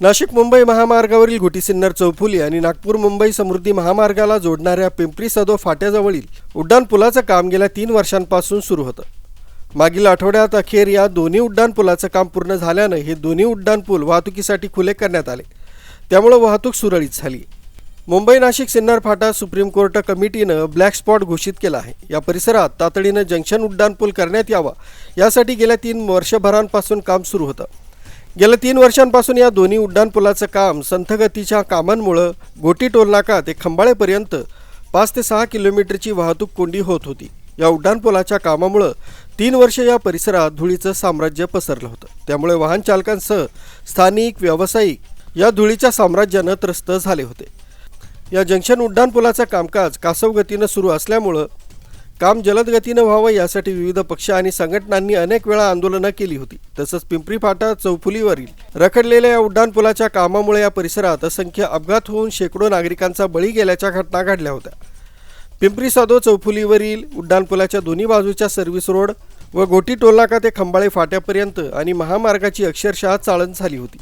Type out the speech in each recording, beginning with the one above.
नाशिक मुंबई महामार्गावरील घोटी सिन्नर चौफुली आणि नागपूर मुंबई समृद्धी महामार्गाला जोडणाऱ्या पिंपरी सदो फाट्याजवळील उड्डाण पुलाचं काम गेल्या तीन वर्षांपासून सुरू होतं. मागील आठवड्यात अखेर या दोन्ही उड्डाण पुलाचं काम पूर्ण झाल्यानं हे दोन्ही उड्डाण पूल वाहतुकीसाठी खुले करण्यात आले. त्यामुळं वाहतूक सुरळीत झाली. मुंबई नाशिक सिन्नर फाटा सुप्रीम कोर्ट कमिटीनं ब्लॅक स्पॉट घोषित केला आहे. या परिसरात तातडीनं जंक्शन उड्डाण पूल करण्यात यावा. यासाठी गेल्या तीन वर्षभरांपासून काम सुरू होतं. गेल्या तीन वर्षांपासून या दोन्ही उड्डाणपुलाचं काम संथगतीच्या कामांमुळं गोटी टोलनाका ते खंबाळेपर्यंत पाच ते सहा किलोमीटरची वाहतूक कोंडी होत होती. या उड्डाणपुलाच्या कामामुळं तीन वर्ष या परिसरात धुळीचं साम्राज्य पसरलं होतं. त्यामुळे वाहन चालकांसह स्थानिक व्यावसायिक या धुळीच्या साम्राज्यानं त्रस्त झाले होते. या जंक्शन उड्डाणपुलाचं कामकाज कासव गतीनं सुरू असल्यामुळं काम जलद गतीनं व्हावं यासाठी विविध पक्ष आणि संघटनांनी अनेक वेळा आंदोलनं केली होती. तसंच पिंपरी फाटा चौफुलीवरील रखडलेल्या या उड्डाणपुलाच्या कामामुळे या परिसरात असंख्य अपघात होऊन शेकडो नागरिकांचा बळी गेल्याच्या घटना घडल्या होत्या. पिंपरी साधो चौफुलीवरील उड्डाणपुलाच्या दोन्ही बाजूच्या सर्व्हिस रोड व गोटी टोलनाका ते खंबाळे फाट्यापर्यंत आणि महामार्गाची अक्षरशः चाळण झाली होती.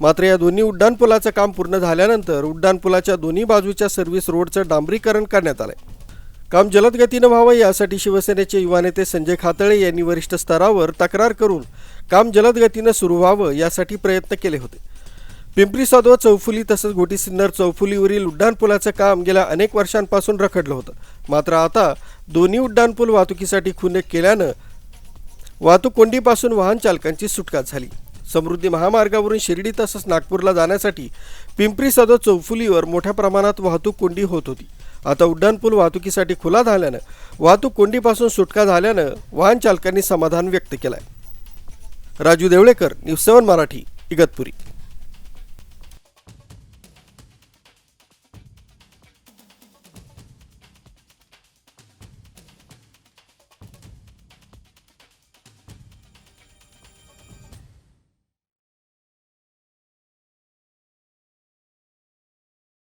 मात्र या दोन्ही उड्डाणपुलाचं काम पूर्ण झाल्यानंतर उड्डाणपुलाच्या दोन्ही बाजूच्या सर्व्हिस रोडचं डांबरीकरण करण्यात आलंय. काम जलद गतीनं व्हावं यासाठी शिवसेनेचे युवा नेते संजय खातळे यांनी वरिष्ठ स्तरावर तक्रार करून काम जलद गतीनं सुरू व्हावं यासाठी प्रयत्न केले होते. पिंपरी साधव चौफुली तसंच घोटी सिन्नर चौफुलीवरील उड्डाणपुलाचं काम गेल्या अनेक वर्षांपासून रखडलं होतं. मात्र आता दोन्ही उड्डाणपूल वाहतुकीसाठी खुने केल्यानं वाहतूक कोंडीपासून वाहन चालकांची सुटका झाली. समृद्धी महामार्गावरून शिर्डी तसंच नागपूरला जाण्यासाठी पिंपरी सदर चौफुलीवर मोठ्या प्रमाणात वाहतूक कोंडी होत होती. आता उड्डाणपूल वाहतुकीसाठी खुला झाल्यानं वाहतूक कोंडीपासून सुटका झाल्यानं वाहन चालकांनी समाधान व्यक्त केलंय. Raju Devlekar news seven Marathi Igatpuri.